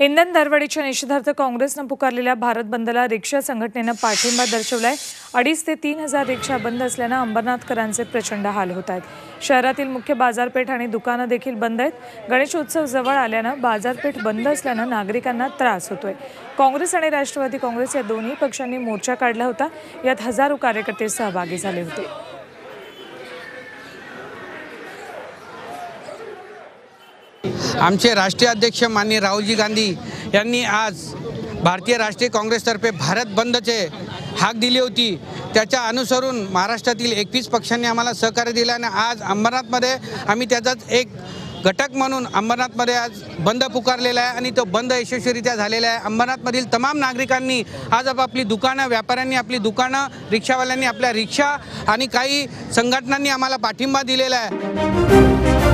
इंधन दरवाढीच्या निषेधार्थ काँग्रेसनं पुकारलेल्या भारत बंदला रिक्षा संघटनेनं पाठिंबा दर्शवलाय. अडीच ते तीन हजार रिक्षा बंद असल्यानं अंबरनाथकरांचे प्रचंड हाल होत आहेत. शहरातील मुख्य बाजारपेठ आणि दुकानं देखील बंद आहेत. गणेशोत्सव जवळ आल्यानं बाजारपेठ बंद असल्यानं नागरिकांना त्रास होतोय. काँग्रेस आणि राष्ट्रवादी काँग्रेस या दोन्ही पक्षांनी मोर्चा काढला होता. यात हजारो कार्यकर्ते सहभागी झाले होते. आमचे राष्ट्रीय अध्यक्ष माननीय राहुलजी गांधी यांनी आज भारतीय राष्ट्रीय काँग्रेसतर्फे भारत बंदचे हाक दिली होती. त्याच्या अनुसरून महाराष्ट्रातील एकवीस पक्षांनी आम्हाला सहकार्य दिलं आणि आज अंबरनाथमध्ये आम्ही त्याचाच एक घटक म्हणून अंबरनाथमध्ये आज बंद पुकारलेला आहे आणि तो बंद यशस्वीरित्या झालेला आहे. अंबरनाथमधील तमाम नागरिकांनी आज आपापली दुकानं व्यापाऱ्यांनी आपली दुकानं रिक्षावाल्यांनी आपल्या रिक्षा आणि काही संघटनांनी आम्हाला पाठिंबा दिलेला आहे.